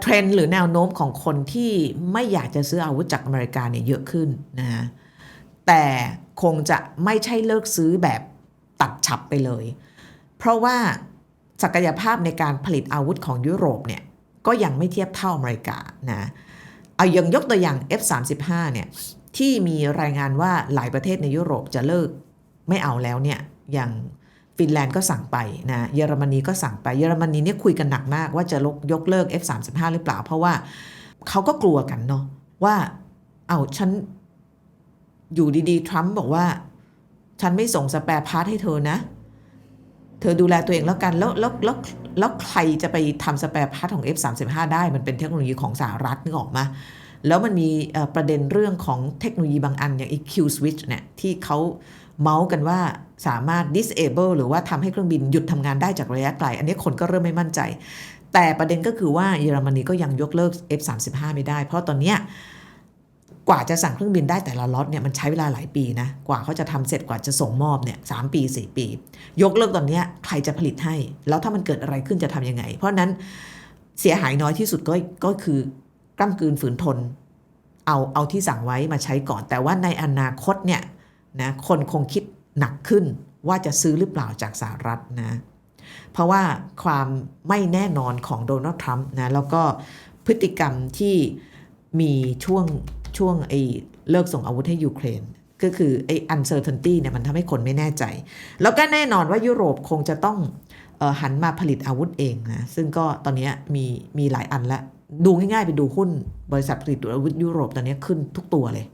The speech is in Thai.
เทรนด์หรือแนวโน้มของคนที่ไม่อยากจะซื้ออาวุธจากอเมริกาเนี่ยเยอะขึ้นนะฮะแต่คงจะไม่ใช่เลิกซื้อแบบตัดฉับไปเลย เพราะว่าศักยภาพในการผลิตอาวุธของยุโรปเนี่ยก็ยังไม่เทียบเท่าอเมริกานะเอายังยกตัวอย่าง F35 เนี่ยที่มีรายงานว่าหลายประเทศในยุโรปจะเลิกไม่เอาแล้วเนี่ยอย่าง ฟินแลนด์ก็สั่งไปนะเยอรมนีก็สั่งไปเยอรมนีเนี่ยคุยกันหนักมากว่าจะลกยกเลิก F35 หรือเปล่า เพราะว่าเขาก็กลัวกันเนาะว่าเอาฉันอยู่ดีๆทรัมป์บอกว่า ฉันไม่ส่งสแปร์พาร์ทให้เธอนะ เธอดูแลตัวเองแล้วกันแล้วแล้วแล้วแล้วใครจะไปทำสแปร์พาร์ทของ F35 ได้มันเป็นเทคโนโลยีของสหรัฐนึกออกมาแล้วมันมีประเด็นเรื่องของเทคโนโลยีบางอันอย่าง EQ switch เนี่ยที่เขา เมาส์กันว่าสามารถ disable หรือว่าทำให้เครื่องบินหยุดทำงานได้จากระยะไกล อันนี้คนก็เริ่มไม่มั่นใจ แต่ประเด็นก็คือว่าเยอรมนีก็ยังยกเลิก F35 ไม่ได้ เพราะตอนเนี้ยกว่าจะสั่งเครื่องบินได้แต่ละล็อตเนี่ยมันใช้เวลาหลายปีนะ กว่าเขาจะทำเสร็จกว่าจะส่งมอบเนี่ยสามปี 4 ปี ยกเลิกตอนนี้ใครจะผลิตให้ แล้วถ้ามันเกิดอะไรขึ้นจะทำยังไง เพราะฉะนั้นเสียหายน้อยที่สุดก็ก็คือกล้ำกลืนฝืนทน เอาเอาที่สั่งไว้มาใช้ก่อน แต่ว่าในอนาคตเนี่ย นะคนคงคิดหนักขึ้นว่าจะซื้อหรือเปล่าจากสหรัฐนะเพราะว่าความไม่แน่นอนของโดนัลด์ทรัมป์นะแล้วก็พฤติกรรมที่มีช่วงช่วงไอ้เลิกส่งอาวุธให้ยูเครน ก็คือไอ้ uncertainty เนี่ยมันทำให้คนไม่แน่ใจ แล้วก็แน่นอนว่ายุโรปคงจะต้องออหันมาผลิตอาวุธเองนะซึ่งก็ตอนนี้มีมีหลายอันละดูง่ายๆไปดูหุ้นบริษัทผลิตอาวุธยุโรปตอนนี้ขึ้นทุกตัวเลย